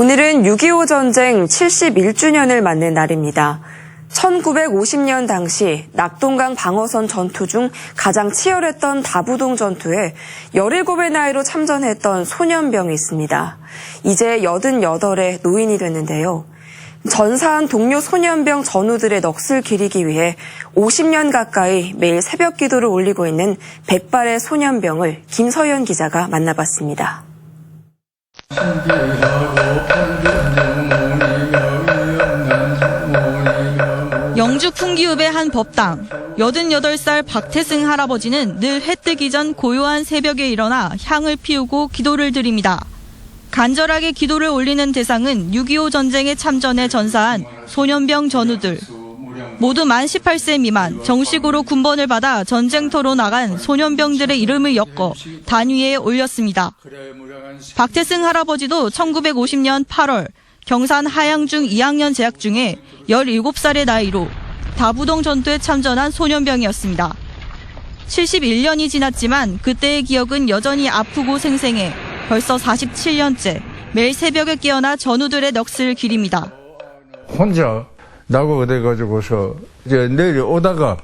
오늘은 6.25 전쟁 71주년을 맞는 날입니다. 1950년 당시 낙동강 방어선 전투 중 가장 치열했던 다부동 전투에 17의 나이로 참전했던 소년병이 있습니다. 이제 88의 노인이 됐는데요. 전사한 동료 소년병 전우들의 넋을 기리기 위해 50년 가까이 매일 새벽 기도를 올리고 있는 백발의 소년병을 김서연 기자가 만나봤습니다. 영주 풍기읍의 한 법당. 88살 박태승 할아버지는 늘 해 뜨기 전 고요한 새벽에 일어나 향을 피우고 기도를 드립니다. 간절하게 기도를 올리는 대상은 6.25 전쟁에 참전해 전사한 소년병 전우들. 모두 만 18세 미만 정식으로 군번을 받아 전쟁터로 나간 소년병들의 이름을 엮어 단위에 올렸습니다. 박태승 할아버지도 1950년 8월 경산 하양중 2학년 재학 중에 17살의 나이로 다부동 전투에 참전한 소년병이었습니다. 71년이 지났지만 그때의 기억은 여전히 아프고 생생해 벌써 47년째 매일 새벽에 깨어나 전우들의 넋을 기립니다. 혼자 나고 돼가지고서 이제 내려오다가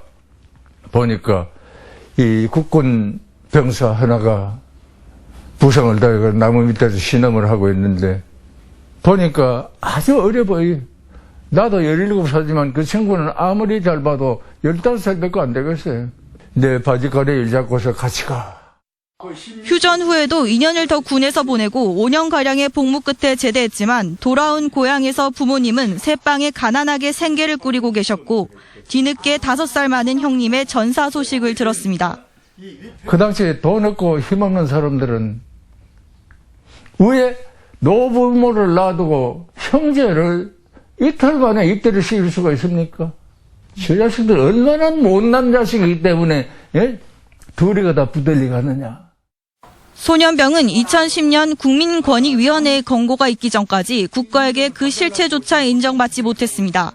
보니까 이 국군 병사 하나가 부상을 당해서 나무 밑에서 신음을 하고 있는데 보니까 아주 어려 보이. 나도 17살이지만 그 친구는 아무리 잘 봐도 15살밖에 안 되겠어요. 내 바지가리 일 잡고서 같이 가. 휴전 후에도 2년을 더 군에서 보내고 5년가량의 복무 끝에 제대했지만 돌아온 고향에서 부모님은 새방에 가난하게 생계를 꾸리고 계셨고 뒤늦게 5살 많은 형님의 전사 소식을 들었습니다. 그 당시에 돈 없고 힘없는 사람들은 왜 노부모를 놔두고 형제를 이틀 만에 입대를 시킬 수가 있습니까? 저 자식들 얼마나 못난 자식이기 때문에 예? 둘이가 다 부들리 가느냐. 소년병은 2010년 국민권익위원회의 권고가 있기 전까지 국가에게 그 실체조차 인정받지 못했습니다.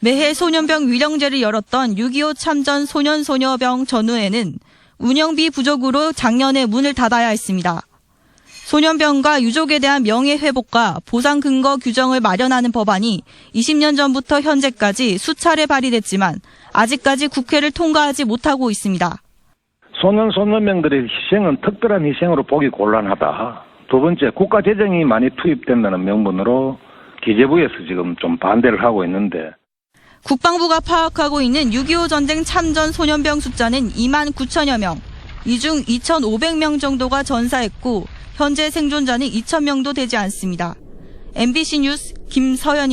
매해 소년병 위령제를 열었던 6.25 참전 소년소녀병 전후에는 운영비 부족으로 작년에 문을 닫아야 했습니다. 소년병과 유족에 대한 명예회복과 보상 근거 규정을 마련하는 법안이 20년 전부터 현재까지 수차례 발의됐지만 아직까지 국회를 통과하지 못하고 있습니다. 소년 소년명들의 희생은 특별한 희생으로 보기 곤란하다. 두 번째, 국가 재정이 많이 투입된다는 명분으로 기재부에서 지금 좀 반대를 하고 있는데 국방부가 파악하고 있는 6.25 전쟁 참전 소년병 숫자는 2만 9천여 명. 이 중 2,500명 정도가 전사했고 현재 생존자는 2,000명도 되지 않습니다. MBC 뉴스 김서연입니다.